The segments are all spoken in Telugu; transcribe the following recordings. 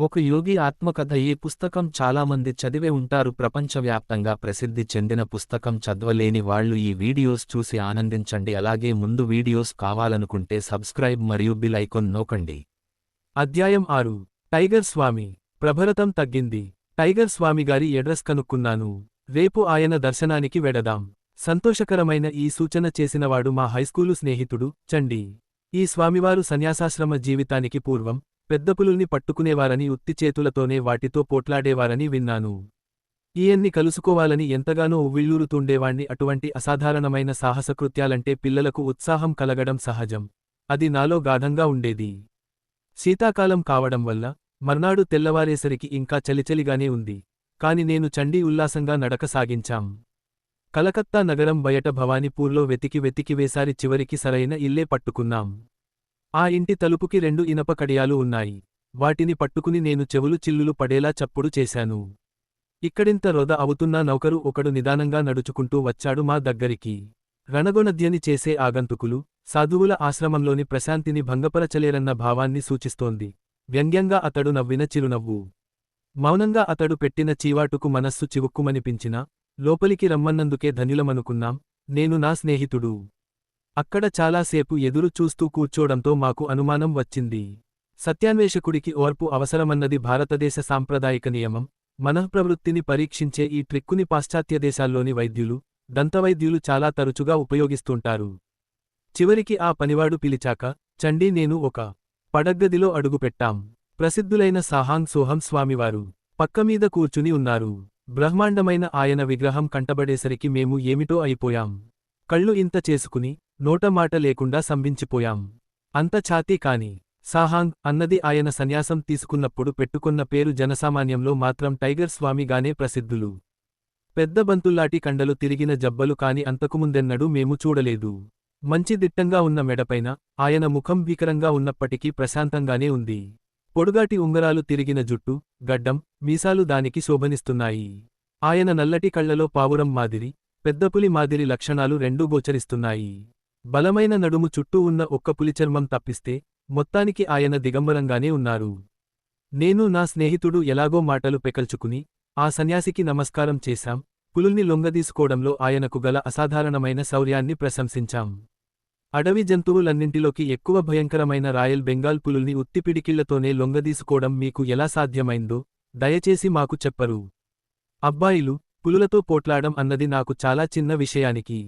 ఒక యోగి ఆత్మకథ ఈ పుస్తకం చాలామంది చదివే ఉంటారు. ప్రపంచవ్యాప్తంగా ప్రసిద్ధి చెందిన పుస్తకం చదవలేని వాళ్ళు ఈ వీడియోస్ చూసి ఆనందించండి. అలాగే ముందు వీడియోస్ కావాలనుకుంటే సబ్స్క్రైబ్ మరియు బిల్ ఐకాన్ నోకండి అధ్యాయం ఆరు. టైగర్ స్వామి. ప్రభరతం తగ్గింది. టైగర్ స్వామి గారి ఎడ్రస్ కనుక్కున్నాను. రేపు ఆయన దర్శనానికి వెడదాం. సంతోషకరమైన ఈ సూచన చేసినవాడు మా హైస్కూలు స్నేహితుడు. చండీ. ఈ స్వామివారు సన్యాసాశ్రమ జీవితానికి పూర్వం పెద్దపులుల్ని పట్టుకునేవారని ఉత్తి చేతులతోనే వాటితో పోట్లాడేవారని విన్నాను. ఈయన్ని కలుసుకోవాలని ఎంతగానో ఉవ్విళ్ళూరుతుండేవాణ్ణి అటువంటి అసాధారణమైన సాహసకృత్యాలంటే పిల్లలకు ఉత్సాహం కలగడం సహజం. అది నాలో గాఢంగా ఉండేది. శీతాకాలం కావడం వల్ల మర్నాడు తెల్లవారేసరికి ఇంకా చలిచలిగానే ఉంది. కాని నేను చండీ ఉల్లాసంగా నడక సాగించాం. కలకత్తా నగరం బయట భవానీపూర్లో వెతికి వెతికి వేసారి చివరికి సరైన ఇల్లే పట్టుకున్నాం. ఆ ఇంటి తలుపుకి రెండు ఇనప కడియాలు ఉన్నాయి. వాటిని పట్టుకుని నేను చెవులు చిల్లులు పడేలా చప్పుడు చేశాను. ఇక్కడింత రొద అవుతున్నా నౌకరు ఒకడు నిదానంగా నడుచుకుంటూ వచ్చాడు మా దగ్గరికి. రణగొనద్యని చేసే ఆగంతుకులు సాధువుల ఆశ్రమంలోని ప్రశాంతిని భంగపరచలేరన్న భావాన్ని సూచిస్తోంది. వ్యంగ్యంగా అతడు నవ్విన చిరునవ్వు. మౌనంగా అతడు పెట్టిన చీవాటుకు మనస్సు చివుక్కుమనిపించినా లోపలికి రమ్మన్నందుకే ధన్యులమనుకున్నాం నేను నా స్నేహితుడు. అక్కడ చాలాసేపు ఎదురు చూస్తూ కూర్చోడంతో మాకు అనుమానం వచ్చింది. సత్యాన్వేషకుడికి ఓర్పు అవసరమన్నది భారతదేశ సాంప్రదాయిక నియమం. మనఃప్రవృత్తిని పరీక్షించే ఈ ట్రిక్కుని పాశ్చాత్య దేశాల్లోని వైద్యులు దంతవైద్యులు చాలా తరచుగా ఉపయోగిస్తుంటారు. చివరికి ఆ పనివాడు పిలిచాక చండీ నేను ఒక పడగ్గదిలో అడుగుపెట్టాం. ప్రసిద్ధులైన సాహాంగ్ సోహం స్వామివారు పక్కమీద కూర్చుని ఉన్నారు. బ్రహ్మాండమైన ఆయన విగ్రహం కంటబడేసరికి మేము ఏమిటో అయిపోయాం. కళ్ళు ఇంత చేసుకుని నోటమాట లేకుండా సంభించిపోయాం. అంత ఛాతీ కాని సాహాంగ్ అన్నది ఆయన సన్యాసం తీసుకున్నప్పుడు పెట్టుకున్న పేరు జనసామాన్యంలో మాత్రం టైగర్ స్వామిగానే ప్రసిద్ధులు. పెద్ద బంతుల్లాటి కండలు తిరిగిన జబ్బలు కాని అంతకుముందెన్నడూ మేము చూడలేదు. మంచి దిట్టంగా ఉన్న మెడపైన ఆయన ముఖం భీకరంగా ఉన్నప్పటికీ ప్రశాంతంగానే ఉంది. పొడుగాటి ఉంగరాలు తిరిగిన జుట్టు గడ్డం మీసాలు దానికి శోభనిస్తున్నాయి. ఆయన నల్లటి కళ్ళలో పావురం మాదిరి పెద్దపులి మాదిరి లక్షణాలు రెండూ గోచరిస్తున్నాయి. బలమైన నడుము చుట్టూ ఉన్న ఒక్క పులిచర్మం తప్పిస్తే మొత్తానికి ఆయన దిగంబరంగానే ఉన్నారు. నేను నా స్నేహితుడు ఎలాగో మాటలు పెకల్చుకుని ఆ సన్యాసికి నమస్కారం చేశాం. పులుల్ని లొంగదీసుకోవడంలో ఆయనకు గల అసాధారణమైన శౌర్యాన్ని ప్రశంసించాం. అడవి జంతువులన్నింటిలోకి ఎక్కువ భయంకరమైన రాయల్ బెంగాల్ పులుల్ని ఉత్తిపిడికిళ్ళతోనే లొంగదీసుకోవడం మీకు ఎలా సాధ్యమైందో దయచేసి మాకు చెప్పరు. అబ్బాయిలు పులులతో పోట్లాడం అన్నది నాకు చాలా చిన్న విషయానికి.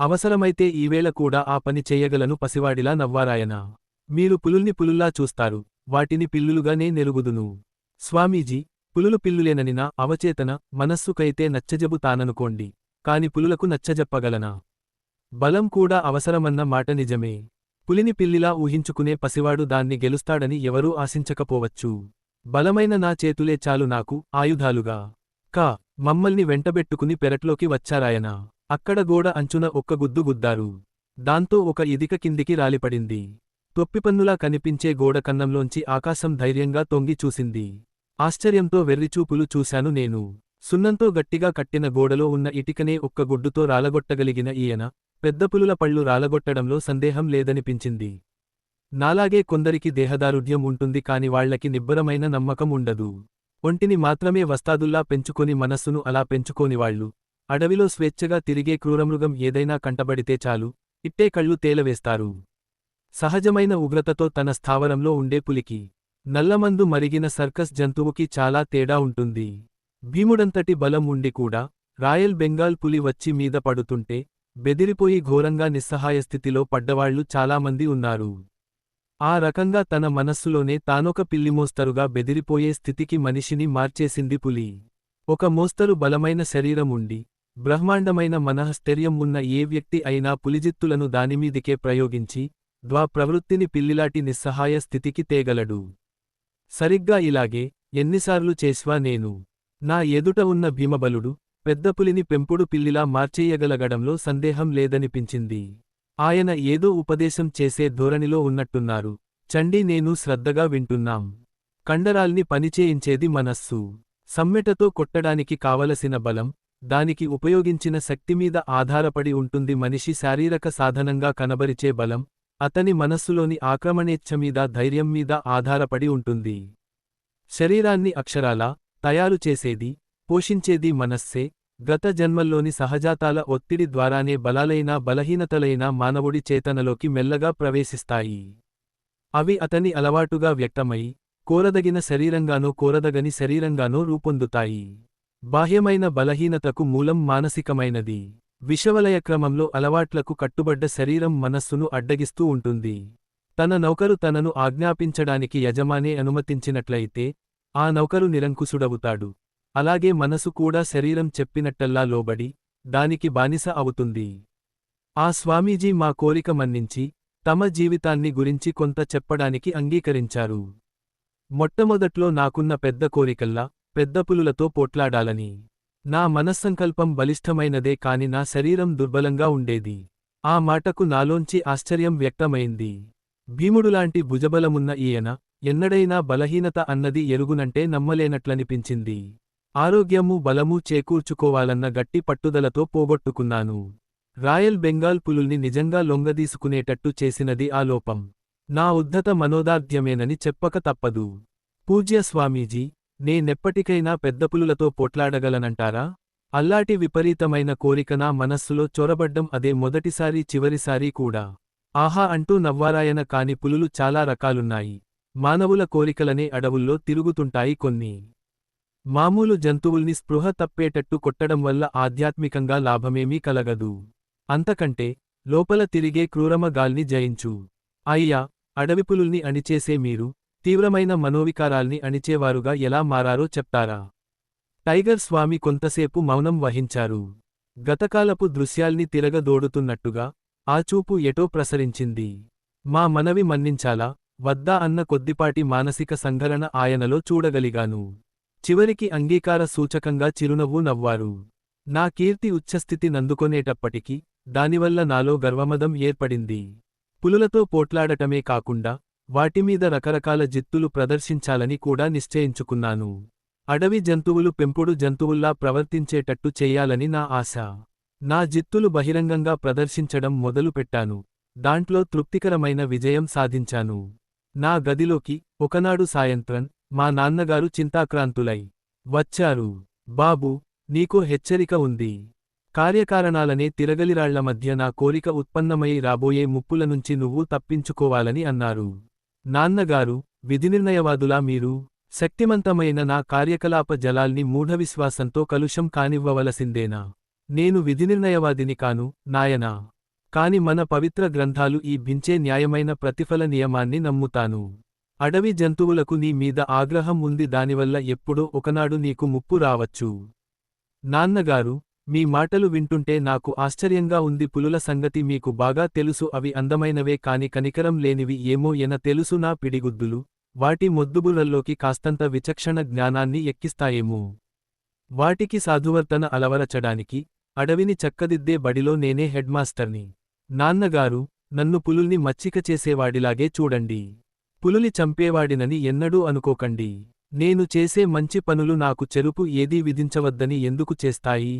అవసరమైతే ఈవేళ కూడా ఆ పని చెయ్యగలను పసివాడిలా నవ్వారాయన. మీరు పులుల్ని పులుల్లా చూస్తారు. వాటిని పిల్లులుగానే నెరుగుదును. స్వామీజీ పులులు పిల్లులేనని నా అవచేతన మనస్సుకైతే నచ్చజెబుతాననుకోండి కాని పులులకు నచ్చజెప్పగలనా? బలం కూడా అవసరమన్న మాట నిజమే. పులిని పిల్లిలా ఊహించుకునే పసివాడు దాన్ని గెలుస్తాడని ఎవరూ ఆశించకపోవచ్చు. బలమైన నా చేతులే చాలు నాకు ఆయుధాలుగా. కా మమ్మల్ని వెంటబెట్టుకుని పెరట్లోకి వచ్చారాయనా? అక్కడ గోడ అంచున ఒక్క గుద్దు గుద్దారు. దాంతో ఒక ఇదిక కిందికి రాలిపడింది. తొప్పిపన్నులా కనిపించే గోడ కన్నంలోంచి ఆకాశం ధైర్యంగా తొంగి చూసింది. ఆశ్చర్యంతో వెర్రిచూపులు చూశాను నేను. సున్నంతో గట్టిగా కట్టిన గోడలో ఉన్న ఇటికనే ఒక్క గుడ్డుతో రాలగొట్టగలిగిన ఈయన పెద్ద పులుల పళ్ళు రాలగొట్టడంలో సందేహం లేదనిపించింది. నాలాగే కొందరికి దేహదారుఢ్యం ఉంటుంది కాని వాళ్ళకి నిబ్బరమైన నమ్మకం ఉండదు. ఒంటిని మాత్రమే వస్తాదుల్లా పెంచుకొని మనస్సును అలా పెంచుకోనివాళ్ళు అడవిలో స్వేచ్ఛగా తిరిగే క్రూరమృగం ఏదైనా కంటబడితే చాలు ఇట్టే కళ్ళు తేలవేస్తారు. సహజమైన ఉగ్రతతో తన స్థావరంలో ఉండే పులికి నల్లమందు మరిగిన సర్కస్ జంతువుకి చాలా తేడా ఉంటుంది. భీముడంతటి బలం ఉండి కూడా రాయల్ బెంగాల్ పులి వచ్చి మీద పడుతుంటే బెదిరిపోయి ఘోరంగా నిస్సహాయ స్థితిలో పడ్డవాళ్ళు చాలామంది ఉన్నారు. ఆ రకంగా తన మనస్సులోనే తానొక పిల్లిమోస్తరుగా బెదిరిపోయే స్థితికి మనిషిని మార్చేసింది పులి. ఒక మోస్తరు బలమైన శరీరం ఉండి బ్రహ్మాండమైన మనఃస్థైర్యం ఉన్న ఏ వ్యక్తి అయినా పులిజిత్తులను దానిమీదికే ప్రయోగించి ద్వా ప్రవృత్తిని పిల్లిలాటి నిస్సహాయ స్థితికి తేగలడు. సరిగ్గా ఇలాగే ఎన్నిసార్లు చేస్వా నేను. నా ఎదుట ఉన్న భీమబలుడు పెద్దపులిని పెంపుడు పిల్లిలా మార్చేయగలగడంలో సందేహం లేదనిపించింది. ఆయన ఏదో ఉపదేశం చేసే ధోరణిలో ఉన్నట్టున్నారు. చండీ నేను శ్రద్ధగా వింటున్నాం. కండరాల్ని పనిచేయించేది మనస్సు. సమ్మెటతో కొట్టడానికి కావలసిన బలం దానికి ఉపయోగించిన శక్తిమీద ఆధారపడి ఉంటుంది మనిషి శారీరక సాధనంగా కనబరిచే బలం అతని మనస్సులోని ఆక్రమణేచ్ఛ మీద ధైర్యం మీద ఆధారపడి ఉంటుంది. శరీరాన్ని అక్షరాలా తయారు చేసేది పోషించేది మనస్సే గత జన్మల్లోని సహజాతాల ఒత్తిడి ద్వారానే బలాలైన బలహీనతలైన మానవుడి చేతనలోకి మెల్లగా ప్రవేశిస్తాయి. అవి అతని అలవాటుగా వ్యక్తమై కోరదగిన శరీరంగానో కోరదగని శరీరంగానో రూపొందుతాయి. బాహ్యమైన బలహీనతకు మూలం మానసికమైనది. విషవలయ క్రమంలో అలవాట్లకు కట్టుబడ్డ శరీరం మనస్సును అడ్డగిస్తూ ఉంటుంది. తన నౌకరు తనను ఆజ్ఞాపించడానికి యజమానే అనుమతించినట్లయితే ఆ నౌకరు నిరంకుశుడవుతాడు. అలాగే మనసు కూడా శరీరం చెప్పినట్టల్లా లోబడి దానికి బానిస అవుతుంది. ఆ స్వామీజీ మా కోరిక మన్నించి తమ జీవితాన్ని గురించి కొంత చెప్పడానికి అంగీకరించారు. మొట్టమొదట్లో నాకున్న పెద్ద కోరికల్లా పెద్ద పులులతో పోట్లాడాలని. నా మనస్సంకల్పం బలిష్టమైనదే కాని నా శరీరం దుర్బలంగా ఉండేది. ఆ మాటకు నాలోంచి ఆశ్చర్యం వ్యక్తమైంది. భీముడులాంటి భుజబలమున్న ఈయన ఎన్నడైనా బలహీనత అన్నది ఎరుగునంటే నమ్మలేనట్లనిపించింది. ఆరోగ్యము బలము చేకూర్చుకోవాలన్న గట్టి పట్టుదలతో పోగొట్టుకున్నాను. రాయల్ బెంగాల్ పులుల్ని నిజంగా లొంగదీసుకునేటట్టు చేసినది ఆ లోపం. నా ఉద్ధత మనోదార్ఢ్యమేనని చెప్పక తప్పదు. పూజ్య స్వామీజీ నేనెప్పటికైనా పెద్ద పులులతో పోట్లాడగలనంటారా? అల్లాటి విపరీతమైన కోరిక నా మనస్సులో చొరబడ్డం అదే మొదటిసారి చివరిసారి కూడా. ఆహా అంటూ నవ్వారాయన కాని పులులు చాలా రకాలున్నాయి. మానవుల కోరికలనే అడవుల్లో తిరుగుతుంటాయి కొన్ని. మామూలు జంతువుల్ని స్పృహ తప్పేటట్టు కొట్టడం వల్ల ఆధ్యాత్మికంగా లాభమేమీ కలగదు. అంతకంటే లోపల తిరిగే క్రూరమగాల్ని జయించు. అయ్యా అడవిపులుల్ని అణిచేసే మీరు తీవ్రమైన మనోవికారాల్ని అణిచేవారుగా ఎలా మారారో చెప్తారా? టైగర్ స్వామి కొంతసేపు మౌనం వహించారు. గతకాలపు దృశ్యాల్ని తిరగదోడుతున్నట్టుగా ఆ చూపు ఎటో ప్రసరించింది. మా మనవి మన్నించాలా? వద్దా అన్న కొద్దిపాటి మానసిక సంఘరణ ఆయనలో చూడగలిగాను. చివరికి అంగీకార సూచకంగా చిరునవ్వు నవ్వారు. నా కీర్తి ఉచ్చస్థితి నందుకొనేటప్పటికీ దానివల్ల నాలో గర్వమదం ఏర్పడింది. పులులతో పోట్లాడటమే కాకుండా వాటిమీద రకరకాల జిత్తులు ప్రదర్శించాలని కూడా నిశ్చయించుకున్నాను. అడవి జంతువులు పెంపుడు జంతువుల్లా ప్రవర్తించేటట్టు చేయాలని నా ఆశ. నా జిత్తులు బహిరంగంగా ప్రదర్శించడం మొదలుపెట్టాను దాంట్లో తృప్తికరమైన విజయం సాధించాను. నా గదిలోకి ఒకనాడు సాయంత్రం మా నాన్నగారు చింతాక్రాంతులై వచ్చారు. బాబూ నీకు హెచ్చరిక ఉంది. కార్యకారణాలనే తిరగలిరాళ్ళ మధ్య నా కోరిక ఉత్పన్నమై రాబోయే ముప్పుల నుంచి నువ్వు తప్పించుకోవాలని అన్నారు. నాన్నగారు విధినిర్ణయవాదులా మీరు శక్తిమంతమైన నా కార్యకలాప జలాల్ని మూఢవిశ్వాసంతో కలుషం కానివ్వవలసిందేనా? నేను విధినిర్ణయవాదిని కాను నాయనా. కాని మన పవిత్ర గ్రంథాలు ఈ భించే న్యాయమైన ప్రతిఫల నియమాన్ని నమ్ముతాను. అడవి జంతువులకు నీ మీద ఆగ్రహం ఉంది దానివల్ల ఎప్పుడో ఒకనాడు నీకు ముప్పు రావచ్చు. నాన్నగారు మీ మాటలు వింటుంటే నాకు ఆశ్చర్యంగా ఉంది. పులుల సంగతి మీకు బాగా తెలుసు. అవి అందమైనవే కాని కనికరం లేనివి ఏమో ఎన తెలుసు నా పిడిగుద్దులు. వాటి మొద్దుబుర్రల్లోకి కాస్తంత విచక్షణ జ్ఞానాన్ని ఎక్కిస్తాయేమో. వాటికి సాధువర్తన అలవరచడానికి అడవిని చక్కదిద్దే బడిలో నేనే హెడ్మాస్టర్ని నాన్నగారు నన్ను పులుల్ని మచ్చిక చేసేవాడిలాగే చూడండి. పులులి చంపేవాడినని ఎన్నడూ అనుకోకండి. నేను చేసే మంచి పనులు నాకు చెరుపు ఏదీ విధించవద్దని ఎందుకు చేస్తాయి?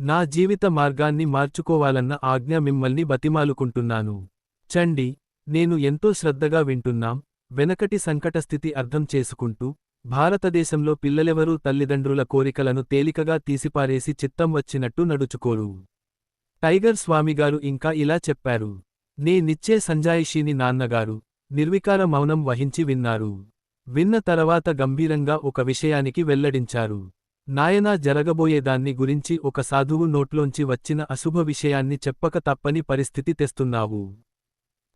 నా జీవిత మార్గాన్ని మార్చుకోవాలన్న ఆజ్ఞ మిమ్మల్ని బతిమాలుకుంటున్నాను. చండి నేను ఎంతో శ్రద్ధగా వింటున్నాం. వెనకటి సంకటస్థితి అర్థం చేసుకుంటూ భారతదేశంలో పిల్లలెవరూ తల్లిదండ్రుల కోరికలను తేలికగా తీసిపారేసి చిత్తం వచ్చినట్టు నడుచుకోరు. టైగర్ స్వామిగారు ఇంకా ఇలా చెప్పారు. నే నిచ్చే సంజాయిషీని నాన్నగారు నిర్వికార మౌనం వహించి విన్నారు. విన్న తర్వాత గంభీరంగా ఒక విషయానికి వెల్లడించారు. నాయనా జరగబోయేదాన్ని గురించి ఒక సాధువు నోట్లోంచి వచ్చిన అశుభ విషయాన్ని చెప్పక తప్పని పరిస్థితి తెస్తున్నావు.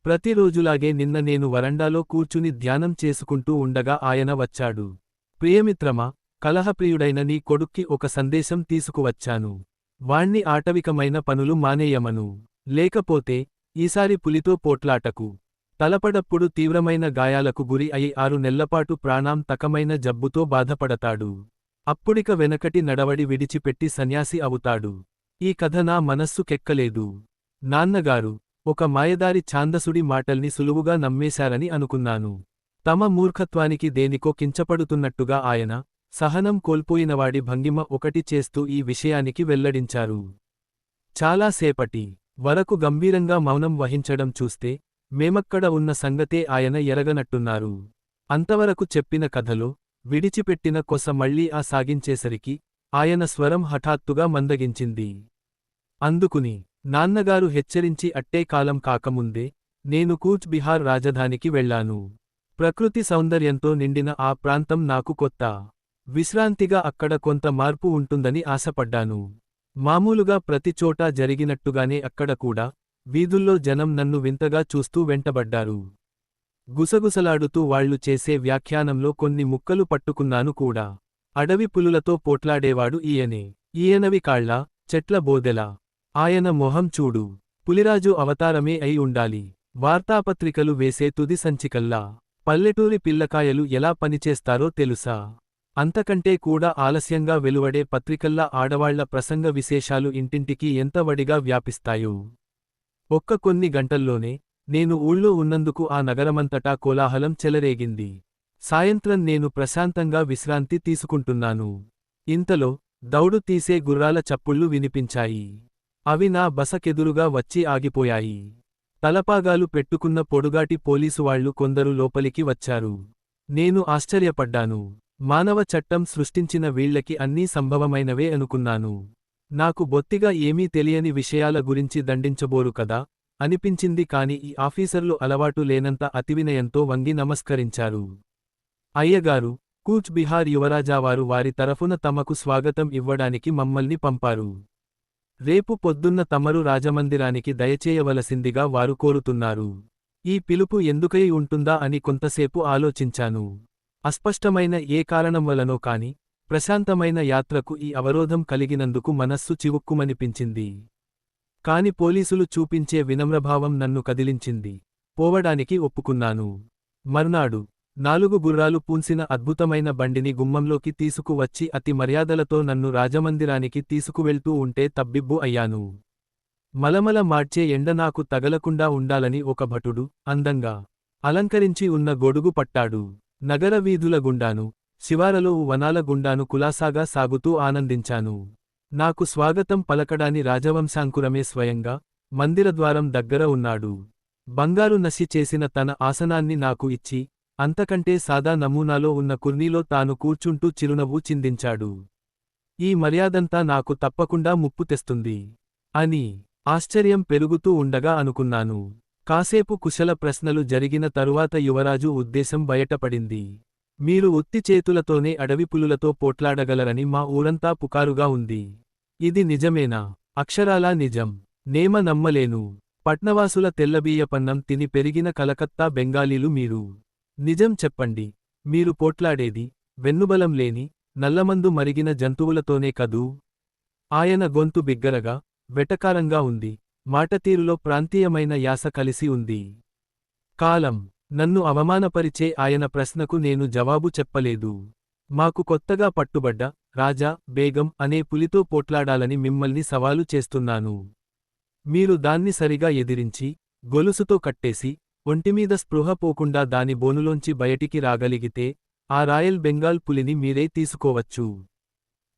ప్రతిరోజులాగే నిన్న నేను వరండాలో కూర్చుని ధ్యానం చేసుకుంటూ ఉండగా ఆయన వచ్చాడు. ప్రియమిత్రమా కలహప్రియుడైన నీ కొడుక్కి ఒక సందేశం తీసుకువచ్చాను. వాణ్ణి ఆటవికమైన పనులు మానేయమను. లేకపోతే ఈసారి పులితో పోట్లాటకు. తలపడప్పుడు తీవ్రమైన గాయాలకు గురి అయి ఆరు నెల్లపాటు ప్రాణాంతకమైన జబ్బుతో బాధపడతాడు. అప్పుడిక వెనకటి నడవడి విడిచిపెట్టి సన్యాసి అవుతాడు. ఈ కథ నా మనస్సు కెక్కలేదు. నాన్నగారు ఒక మాయదారి ఛాందసుడి మాటల్ని సులువుగా నమ్మేశారని అనుకున్నాను. తమ మూర్ఖత్వానికి దేనికో కించపడుతున్నట్టుగా ఆయన సహనం కోల్పోయినవాడి భంగిమ ఒకటి చేస్తూ ఈ విషయానికి వెల్లడించారు. చాలాసేపటి వరకు గంభీరంగా మౌనం వహించడం చూస్తే మేమక్కడ ఉన్న సంగతే ఆయన ఎరగనట్టున్నారు. అంతవరకు చెప్పిన కథలో విడిచిపెట్టిన కొస మళ్ళీ ఆ సాగించేసరికి ఆయన స్వరం హఠాత్తుగా మందగించింది. అందుకుని నాన్నగారు హెచ్చరించి అట్టే కాలం కాకముందే నేను కూచ్ బిహార్ రాజధానికి వెళ్ళాను. ప్రకృతి సౌందర్యంతో నిండిన ఆ ప్రాంతం నాకు కొత్త. విశ్రాంతిగా అక్కడ కొంత మార్పు ఉంటుందని ఆశపడ్డాను. మామూలుగా ప్రతిచోటా జరిగినట్టుగానే అక్కడ కూడా వీధుల్లో జనం నన్ను వింతగా చూస్తూ వెంటబడ్డారు. గుసగుసలాడుతూ వాళ్ళు చేసే వ్యాఖ్యానంలో కొన్ని ముక్కలు పట్టుకున్నాను కూడా. అడవి పులులతో పోట్లాడేవాడు ఈయనే. ఈయనవి కాళ్ళ చెట్ల బోదెల. ఆయన మొహం చూడు. పులిరాజు అవతారమే అయి ఉండాలి. వార్తాపత్రికలు వేసే తుది సంచికల్లా. పల్లెటూరి పిల్లకాయలు ఎలా పనిచేస్తారో తెలుసా? అంతకంటే కూడా ఆలస్యంగా వెలువడే పత్రికల్లా ఆడవాళ్ళ ప్రసంగ విశేషాలు ఇంటింటికి ఎంత వడిగా వ్యాపిస్తాయో. ఒక్క కొన్ని గంటల్లోనే నేను ఊళ్ళో ఉన్నందుకు ఆ నగరమంతటా కోలాహలం చెలరేగింది. సాయంత్రం నేను ప్రశాంతంగా విశ్రాంతి తీసుకుంటున్నాను. ఇంతలో దౌడు తీసే గుర్రాల చప్పుళ్ళు వినిపించాయి. అవి నా బసకెదురుగా వచ్చి ఆగిపోయాయి. తలపాగాలు పెట్టుకున్న పొడుగాటి పోలీసువాళ్ళు కొందరు లోపలికి వచ్చారు. నేను ఆశ్చర్యపడ్డాను. మానవ చట్టం సృష్టించిన వీళ్ళకి అన్నీ సంభవమైనవే అనుకున్నాను. నాకు బొత్తిగా ఏమీ తెలియని విషయాల గురించి దండించబోరు కదా? అనిపించింది కాని ఈ ఆఫీసర్లు అలవాటు లేనంత అతివినయంతో వంగి నమస్కరించారు. అయ్యగారు కూచ్ బిహార్ యువరాజావారు వారి తరఫున తమకు స్వాగతం ఇవ్వడానికి మమ్మల్ని పంపారు. రేపు పొద్దున్న తమరు రాజమందిరానికి దయచేయవలసిందిగా వారు కోరుతున్నారు. ఈ పిలుపు ఎందుకై ఉంటుందా అని కొంతసేపు ఆలోచించాను. అస్పష్టమైన ఏ కారణం వలనో కాని ప్రశాంతమైన యాత్రకు ఈ అవరోధం కలిగినందుకు మనస్సు చివుక్కుమనిపించింది. కాని పోలీసులు చూపించే వినమ్రభావం నన్ను కదిలించింది. పోవడానికి ఒప్పుకున్నాను. మర్నాడు నాలుగు గుర్రాలు పూన్సిన అద్భుతమైన బండిని గుమ్మంలోకి తీసుకువచ్చి అతి మర్యాదలతో నన్ను రాజమందిరానికి తీసుకువెళ్తూ ఉంటే తబ్బిబ్బు అయ్యాను. మలమల మార్చే ఎండ నాకు తగలకుండా ఉండాలని ఒక భటుడు అందంగా అలంకరించి ఉన్న గొడుగు పట్టాడు. నగర వీధుల గుండాను శివారలో వనాల గుండాను కులాసాగా సాగుతూ ఆనందించాను. నాకు స్వాగతం పలకడాని రాజవంశాంకురమే స్వయంగా మందిరద్వారం దగ్గర ఉన్నాడు. బంగారు నసి చేసిన తన ఆసనాన్ని నాకు ఇచ్చి అంతకంటే సాదా నమూనాలో ఉన్న కుర్నీలో తాను కూర్చుంటూ చిరునవ్వు చిందించాడు. ఈ మర్యాదంతా నాకు తప్పకుండా ముప్పు తెస్తుంది. అని ఆశ్చర్యం పెరుగుతూ ఉండగా అనుకున్నాను. కాసేపు కుశల ప్రశ్నలు జరిగిన తరువాత యువరాజు ఉద్దేశం బయటపడింది. మీరు ఉత్తి చేతులతోనే అడవి పులులతో పోట్లాడగలరని మా ఊరంతా పుకారుగా ఉంది. ఇది నిజమేనా? అక్షరాలా నిజం. నేమ నమ్మలేను. పట్నవాసుల తెల్లబీయపన్నం తిని పెరిగిన కలకత్తా బెంగాలీలు మీరు. నిజం చెప్పండి. మీరు పోట్లాడేది వెన్నుబలం లేని నల్లమందు మరిగిన జంతువులతోనే కదూ? ఆయన గొంతు బిగ్గరగా వెటకారంగా ఉంది. మాటతీరులో ప్రాంతీయమైన యాస కలిసి ఉంది. కాలం. నన్ను అవమానపరిచే ఆయన ప్రశ్నకు నేను జవాబు చెప్పలేదు. మాకు కొత్తగా పట్టుబడ్డ రాజా బేగం అనే పులితో పోట్లాడాలని మిమ్మల్ని సవాలు చేస్తున్నాను. మీరు దాన్ని సరిగా ఎదిరించి గొలుసుతో కట్టేసి ఒంటిమీద స్పృహ పోకుండా దాని బోనులోంచి బయటికి రాగలిగితే ఆ రాయల్ బెంగాల్ పులిని మీరే తీసుకోవచ్చు.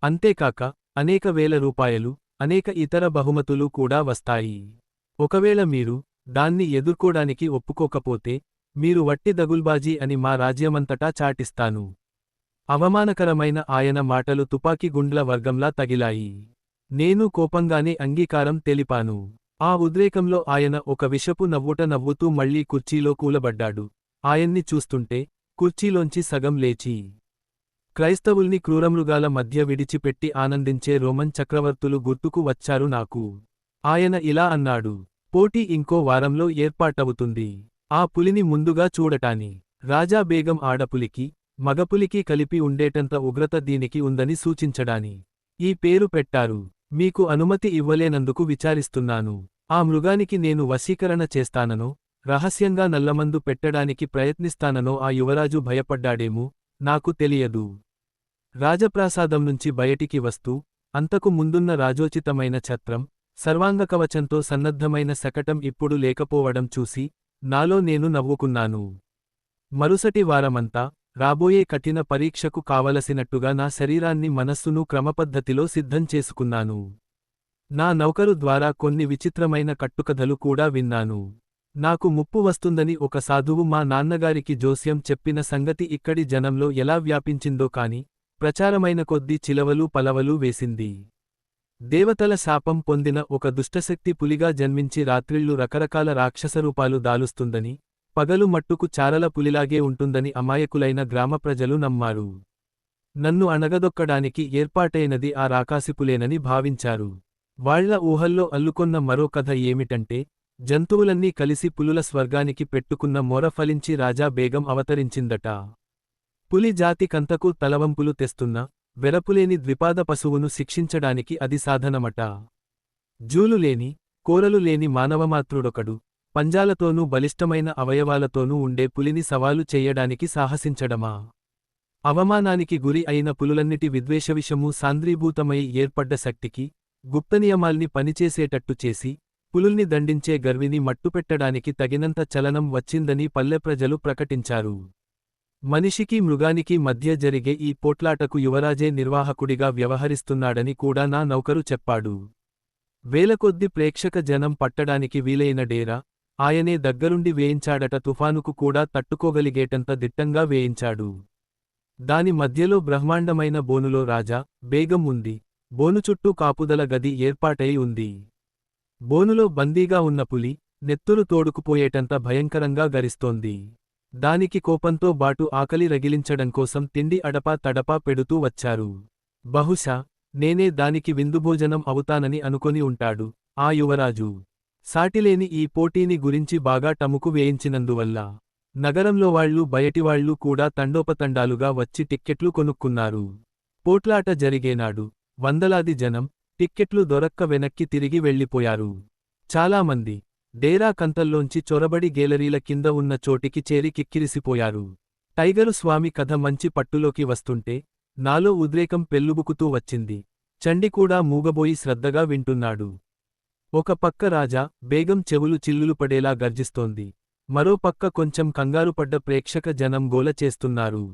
అంతేకాక అనేక వేల రూపాయలు అనేక ఇతర బహుమతులు కూడా వస్తాయి. ఒకవేళ మీరు దాన్ని ఎదుర్కోడానికి ఒప్పుకోకపోతే మీరు వట్టి దగుల్బాజీ అని మా రాజ్యమంతటా చాటిస్తాను. అవమానకరమైన ఆయన మాటలు తుపాకీ గుండ్ల వర్గంలా తగిలాయి. నేను కోపంగానే అంగీకారం తెలిపాను. ఆ ఉద్రేకంలో ఆయన ఒక విషపు నవ్వుట నవ్వుతూ మళ్ళీ కుర్చీలో కూలబడ్డాడు. ఆయన్ని చూస్తుంటే కుర్చీలోంచి సగం లేచి క్రైస్తవుల్ని క్రూరమృగాల మధ్య విడిచిపెట్టి ఆనందించే రోమన్ చక్రవర్తులు గుర్తుకు వచ్చారు నాకు. ఆయన ఇలా అన్నాడు పోటీ ఇంకో వారంలో ఏర్పాటవుతుంది. ఆ పులిని ముందుగా చూడటాని రాజా బేగం ఆడపులికి మగపులికి కలిపి ఉండేటంత ఉగ్రత దీనికి ఉందని సూచించడాని. ఈ పేరు పెట్టారు. మీకు అనుమతి ఇవ్వలేనందుకు విచారిస్తున్నాను. ఆ మృగానికి నేను వశీకరణ చేస్తాననో రహస్యంగా నల్లమందు పెట్టడానికి ప్రయత్నిస్తాననో ఆ యువరాజు భయపడ్డాడేమో నాకు తెలియదు. రాజప్రాసాదం నుంచి బయటికి వస్తూ అంతకు ముందున్న రాజోచితమైన ఛత్రం సర్వాంగకవచంతో సన్నద్ధమైన శకటం ఇప్పుడు లేకపోవడం చూసి నాలో నేను నవ్వుకున్నాను. మరుసటి వారమంతా రాబోయే కఠిన పరీక్షకు కావలసినట్టుగా నా శరీరాన్ని మనస్సును క్రమపద్ధతిలో సిద్ధం చేసుకున్నాను. నా నౌకరు ద్వారా కొన్ని విచిత్రమైన కట్టుకథలు కూడా విన్నాను. నాకు ముప్పు వస్తుందని ఒక సాధువు మా నాన్నగారికి జోస్యం చెప్పిన సంగతి ఇక్కడి జనంలో ఎలా వ్యాపించిందో కాని ప్రచారమైన కొద్దీ చిలవలు పలవలు వేసింది. దేవతల శాపం పొందిన ఒక దుష్టశక్తి పులిగా జన్మించి రాత్రిళ్ళు రకరకాల రాక్షసరూపాలు దాలుస్తుందని పగలు మట్టుకు చారల పులిలాగే ఉంటుందని అమాయకులైన గ్రామ ప్రజలు నమ్మారు. నన్ను అణగదొక్కడానికి ఏర్పాటైనది ఆ రాకాసిపులేనని భావించారు. వాళ్ళ ఊహల్లో అల్లుకొన్న మరో కథ ఏమిటంటే జంతువులన్నీ కలిసి పులుల స్వర్గానికి పెట్టుకున్న మొర ఫలించి రాజా బేగం అవతరించిందట. పులి జాతికంతకు తలవంపులు తెస్తున్న వెరపులేని ద్విపాద పశువును శిక్షించడానికి అది సాధనమట. జూలులేని కోరలు లేని మానవమాత్రుడొకడు పంజాలతోనూ బలిష్టమైన అవయవాలతోనూ ఉండే పులిని సవాలు చెయ్యడానికి సాహసించడమా? అవమానానికి గురి అయిన పులులన్నిటి విద్వేషవిషమూ సాంద్రీభూతమై ఏర్పడ్డ శక్తికి గుప్తనియమాల్ని పనిచేసేటట్టు చేసి పులుల్ని దండించే గర్విని మట్టుపెట్టడానికి తగినంత చలనం వచ్చిందని పల్లెప్రజలు ప్రకటించారు. మనిషికి మృగానికి మధ్య జరిగే ఈ పోట్లాటకు యువరాజే నిర్వాహకుడిగా వ్యవహరిస్తున్నాడని కూడా నా నౌకరు చెప్పాడు. వేలకొద్ది ప్రేక్షక జనం పట్టడానికి వీలైన డేరా ఆయనే దగ్గరుండి వేయించాడట తుఫానుకు కూడా తట్టుకోగలిగేటంత దిట్టంగా వేయించాడు. దాని మధ్యలో బ్రహ్మాండమైన బోనులో రాజా బేగం ఉంది. బోను చుట్టూ కాపుదల గది ఏర్పాటై ఉంది. బోనులో బందీగా ఉన్న పులి నెత్తురు తోడుకుపోయేటంత భయంకరంగా గరిస్తోంది. దానికి కోపంతో బాటు ఆకలి రగిలించడం కోసం తిండి అడపా తడపా పెడుతూ వచ్చారు. బహుశా నేనే దానికి విందుభోజనం అవుతానని అనుకొని ఉంటాడు ఆ యువరాజు. సాటిలేని ఈ పోటీని గురించి బాగా టముకు వేయించినందువల్ల. నగరంలోవాళ్ళు బయటివాళ్ళు కూడా తండోపతండాలుగా వచ్చి టిక్కెట్లు కొనుక్కున్నారు. పోట్లాట జరిగేనాడు. వందలాది జనం టిక్కెట్లు దొరక్క వెనక్కి తిరిగి వెళ్ళిపోయారు. చాలామంది డేరా కంతల్లోంచి చొరబడి గేలరీల కింద ఉన్న చోటికి చేరి కిక్కిరిసిపోయారు. టైగరు స్వామి కథ మంచి పట్టులోకి వస్తుంటే నాలో ఉద్రేకం పెల్లుబుకుతూ వచ్చింది. చండికూడా మూగబోయి శ్రద్ధగా వింటున్నాడు. ఒక పక్క రాజా బేగం చెవులు చిల్లులు పడేలా గర్జిస్తోంది. మరో పక్క కొంచెం కంగారుపడ్డ ప్రేక్షక జనం గోల చేస్తున్నారు.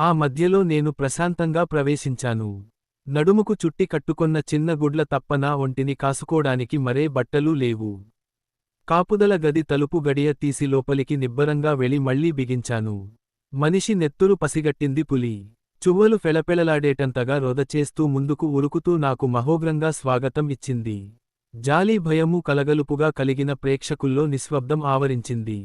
ఆ మధ్యలో నేను ప్రశాంతంగా ప్రవేశించాను. నడుముకు చుట్టి కట్టుకొన్న చిన్న గుడ్ల తప్ప నా ఒంటిని కాసుకోడానికి మరే బట్టలూ లేవు. కాపుదల గది తలుపు గడియ తీసి లోపలికి నిబ్బరంగా వెళ్ళి మళ్ళీ బిగించాను. మనిషి నెత్తురు పసిగట్టింది పులి. చువ్వలు ఫెళపెళలాడేటంతగా రొదచేస్తూ ముందుకు ఉరుకుతూ నాకు మహోగ్రంగా స్వాగతం ఇచ్చింది. జాలి భయము కలగలుపుగా కలిగిన ప్రేక్షకుల్లో నిశ్శబ్దం ఆవరించింది.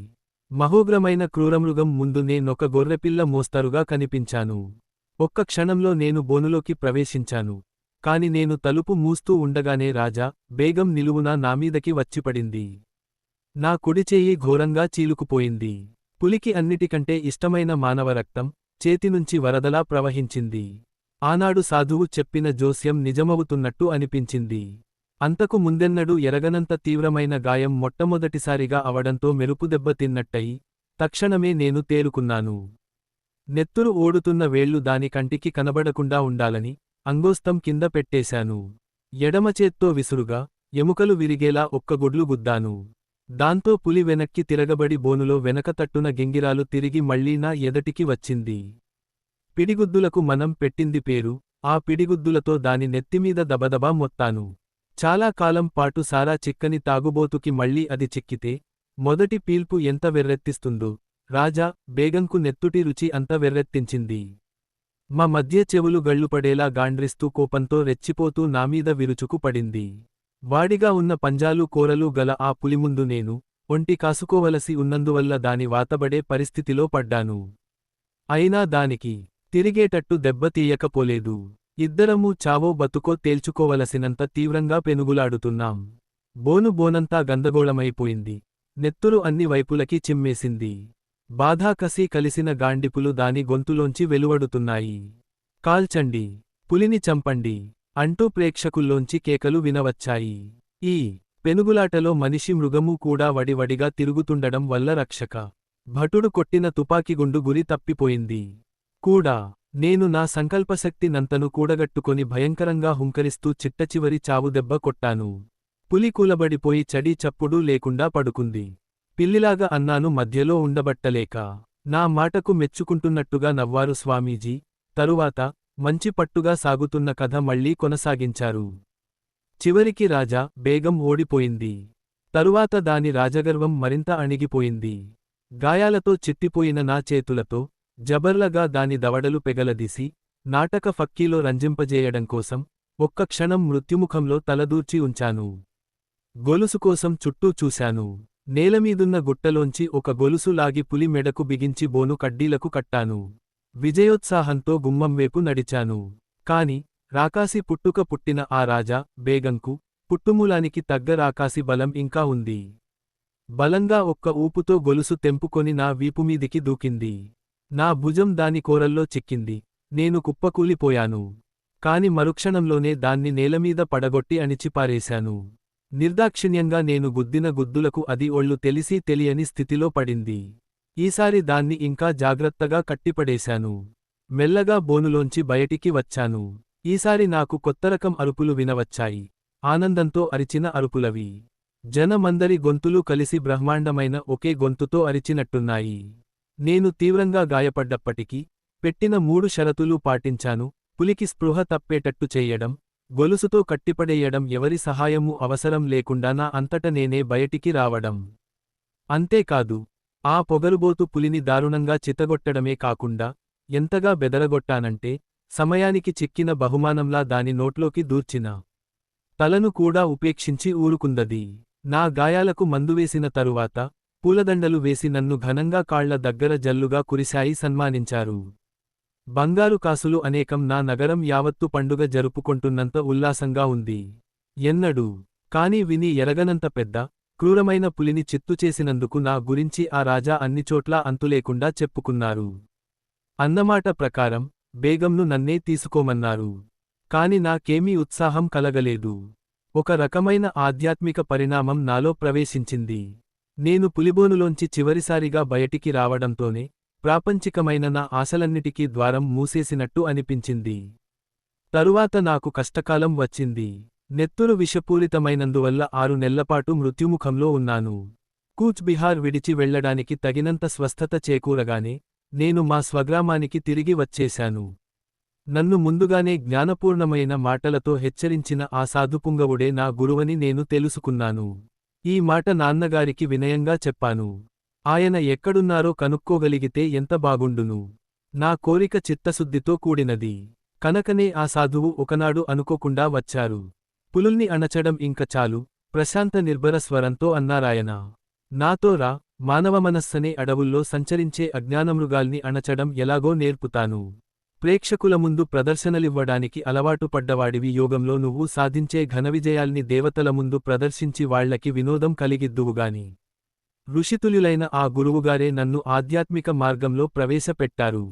మహోగ్రమైన క్రూరమృగం ముందు నేనొక గొర్రెపిల్ల మోస్తరుగా కనిపించాను. ఒక్క క్షణంలో నేను బోనులోకి ప్రవేశించాను. కాని నేను తలుపు మూస్తూ ఉండగానే రాజా బేగం నిలువునా నామీదకి వచ్చిపడింది. నా కుడిచేయి ఘోరంగా చీలుకుపోయింది. పులికి అన్నిటికంటే ఇష్టమైన మానవ రక్తం చేతినుంచి వరదలా ప్రవహించింది. ఆనాడు సాధువు చెప్పిన జోస్యం నిజమవుతున్నట్టు అనిపించింది. అంతకు ముందెన్నడూ ఎరగనంత తీవ్రమైన గాయం మొట్టమొదటిసారిగా అవడంతో మెరుపుదెబ్బ తిన్నట్టయి తక్షణమే నేను తేరుకున్నాను నెత్తురు ఓడుతున్న వేళ్ళు దాని కంటికి కనబడకుండా ఉండాలని అంగోస్తం కింద పెట్టేశాను. ఎడమచేత్తో విసురుగా ఎముకలు విరిగేలా ఒక్క గుడ్లు గుద్దాను. దాంతో పులి వెనక్కి తిరగబడి బోనులో వెనకతట్టున గింగిరాలు తిరిగి మళ్ళీ నా ఎదటికి వచ్చింది. పిడిగుద్దులకు మనం పెట్టింది పేరు ఆ పిడిగుద్దులతో దాని నెత్తిమీద దబదబా మొత్తాను. చాలా కాలం పాటు సారా చిక్కని తాగుబోతుకి మళ్ళీ అది చిక్కితే మొదటి పీల్పు ఎంత వెర్రెత్తిస్తుందో. రాజా బేగంకు నెత్తుటి రుచి అంత వెర్రెత్తించింది. మా మధ్య చెవులు గళ్ళుపడేలా గాండ్రిస్తూ కోపంతో రెచ్చిపోతూ నామీద విరుచుకు పడింది. వాడిగా ఉన్న పంజాలు కోరలు గల ఆ పులిముందు నేను ఒంటి కాసుకోవలసి ఉన్నందువల్ల దాని వాతబడే పరిస్థితిలో పడ్డాను. అయినా దానికి తిరిగేటట్టు దెబ్బతీయకపోలేదు ఇద్దరమూ చావో బతుకో తేల్చుకోవలసినంత తీవ్రంగా పెనుగులాడుతున్నాం. బోను బోనంతా గందగోళమైపోయింది నెత్తురు అన్ని వైపులకి చిమ్మేసింది. బాధాకసి కలిసిన గాండిపులు దాని గొంతులోంచి వెలువడుతున్నాయి. కాల్చండి. పులిని చంపండి. అంటూ ప్రేక్షకుల్లోంచి కేకలు వినవచ్చాయి. ఈ పెనుగులాటలో మనిషి మృగమూ కూడా వడివడిగా తిరుగుతుండడం వల్ల రక్షక. భటుడు కొట్టిన తుపాకిగుండు గురి తప్పిపోయింది. కూడా నేను నా సంకల్పశక్తి నంతను కూడగట్టుకొని భయంకరంగా హుంకరిస్తూ చిట్టచివరి చావుదెబ్బ కొట్టాను. పులి కూలబడిపోయి చడీ చప్పుడు లేకుండా పడుకుంది. పిల్లిలాగా అన్నాను మధ్యలో ఉండబట్టలేక. నా మాటకు మెచ్చుకుంటున్నట్టుగా నవ్వారు స్వామీజీ. తరువాత మంచి పట్టుగా సాగుతున్న కథ మళ్ళీ కొనసాగించారు. చివరికి రాజా బేగం ఓడిపోయింది. తరువాత దాని రాజగర్వం మరింత అణిగిపోయింది. గాయాలతో చిట్టిపోయిన నా చేతులతో జబర్లగా దాని దవడలు పెగలదీసి నాటక ఫక్కీలో రంజింపజేయడం కోసం ఒక్క క్షణం మృత్యుముఖంలో తలదూర్చి ఉంచాను. గొలుసు కోసం చుట్టూ చూశాను. నేలమీదున్న గుట్టలోంచి ఒక గొలుసు లాగి పులి మెడకు బిగించి బోను కడ్డీలకు కట్టాను. విజయోత్సాహంతో గుమ్మం వైపు నడిచాను. కాని రాకాసి పుట్టుక పుట్టిన ఆ రాజా బేగంకు పుట్టుమూలానికి తగ్గ రాకాసి బలం ఇంకా ఉంది. బలంగా ఒక్క ఊపుతో గొలుసు తెంపుకొని నా వీపుమీదికి దూకింది. నా భుజం దాని కోరల్లో చిక్కింది. నేను కుప్పకూలిపోయాను. కాని మరుక్షణంలోనే దాన్ని నేలమీద పడగొట్టి అణిచిపారేశాను. నిర్దాక్షిణ్యంగా నేను గుద్దిన గుద్దులకు అది ఒళ్ళు తెలిసి తెలియని స్థితిలో పడింది. ఈసారి దాన్ని ఇంకా జాగ్రత్తగా కట్టిపడేశాను. మెల్లగా బోనులోంచి బయటికి వచ్చాను. ఈసారి నాకు కొత్తరకం అరుపులు వినవచ్చాయి. ఆనందంతో అరిచిన అరుపులవి. జనమందరి గొంతులు కలిసి బ్రహ్మాండమైన ఒకే గొంతుతో అరిచినట్టున్నాయి. నేను తీవ్రంగా గాయపడ్డప్పటికీ పెట్టిన మూడు షరతులు పాటించాను. పులికి స్పృహ తప్పేటట్టు చెయ్యడం గొలుసుతో కట్టిపడేయడం ఎవరి సహాయమూ అవసరం లేకుండా నా అంతట నేనే బయటికి రావడం. అంతేకాదు ఆ పొగరుబోతు పులిని దారుణంగా చితగొట్టడమే కాకుండా ఎంతగా బెదరగొట్టానంటే సమయానికి చిక్కిన బహుమానంలా దాని నోట్లోకి దూర్చిన తలను కూడా ఉపేక్షించి ఊరుకుందది. నా గాయాలకు మందువేసిన తరువాత పూలదండలు వేసి నన్ను ఘనంగా కాళ్ళ దగ్గర జల్లుగా కురిశాయి సన్మానించారు. బంగారు కాసులు అనేకం నా నగరం యావత్తు పండుగ జరుపుకొంటున్నంత ఉల్లాసంగా ఉంది. ఎన్నడూ కాని విని ఎరగనంత పెద్ద క్రూరమైన పులిని చిత్తు చేసినందుకు నా గురించి ఆ రాజా అన్నిచోట్లా అంతులేకుండా చెప్పుకున్నారు. అన్నమాట ప్రకారం బేగంను నన్నే తీసుకోమన్నారు. కాని నాకేమీ ఉత్సాహం కలగలేదు. ఒక రకమైన ఆధ్యాత్మిక పరిణామం నాలో ప్రవేశించింది. నేను పులిబోనులోంచి చివరిసారిగా బయటికి రావడంతోనే ప్రాపంచికమైన నా ఆశలన్నిటికీ ద్వారం మూసేసినట్టు అనిపించింది. తరువాత నాకు కష్టకాలం వచ్చింది. నెత్తురు విషపూరితమైనందువల్ల ఆరు నెల్లపాటు మృత్యుముఖంలో ఉన్నాను. కూచ్ బిహార్ విడిచి వెళ్ళడానికి తగినంత స్వస్థత చేకూరగానే నేను మా స్వగ్రామానికి తిరిగి వచ్చేశాను. నన్ను ముందుగానే జ్ఞానపూర్ణమైన మాటలతో హెచ్చరించిన ఆ సాధుపుంగవుడే నా గురువని నేను తెలుసుకున్నాను. ఈ మాట నాన్నగారికి వినయంగా చెప్పాను. ఆయన ఎక్కడున్నారో కనుక్కోగలిగితే ఎంత బాగుండును. నా కోరిక చిత్తశుద్ధితో కూడినది. కనకనే ఆ సాధువు ఒకనాడు అనుకోకుండా వచ్చారు. పులుల్ని అణచడం ఇంక చాలు. ప్రశాంత నిర్భర స్వరంతో అన్నారాయన నాతో రా మానవ మనస్సనే అడవుల్లో సంచరించే అజ్ఞానమృగాల్ని అణచడం ఎలాగో నేర్పుతాను. ప్రేక్షకుల ముందు ప్రదర్శనలివ్వడానికి అలవాటు పడ్డవాడివి యోగంలో నువ్వు సాధించే ఘనవిజయాల్ని దేవతల ముందు ప్రదర్శించి వాళ్ళకి వినోదం కలిగిద్దువుగాని ఋషితుల్యులైన ఆ గురువుగారే నన్ను ఆధ్యాత్మిక మార్గంలో ప్రవేశపెట్టారు.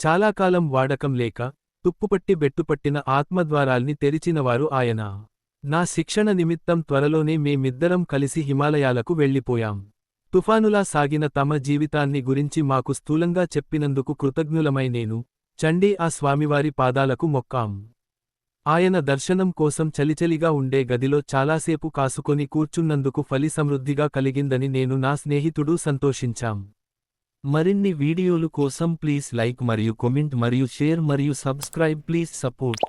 చాలాకాలం వాడకం లేక తుప్పుపట్టి బెట్టుపట్టిన ఆత్మద్వారాల్ని తెరిచినవారు ఆయన. నా శిక్షణ నిమిత్తం త్వరలోనే మేమిద్దరం కలిసి హిమాలయాలకు వెళ్ళిపోయాం. తుఫానులా సాగిన తమ జీవితాన్ని గురించి మాకు స్థూలంగా చెప్పినందుకు కృతజ్ఞులమై నేను చండీ ఆ స్వామివారి పాదాలకు మొక్కాం. ఆయన దర్శనం కోసం చలిచలిగా ఉండే గదిలో చాలాసేపు కాసుకొని కూర్చున్నందుకు ఫలి సమృద్ధిగా కలిగిందని నేను నా స్నేహితుడు సంతోషించాం. మరిన్ని వీడియోలు కోసం ప్లీజ్ లైక్ మరియు కొమెంట్ మరియు షేర్ మరియు సబ్స్క్రైబ్ ప్లీజ్ సపోర్ట్.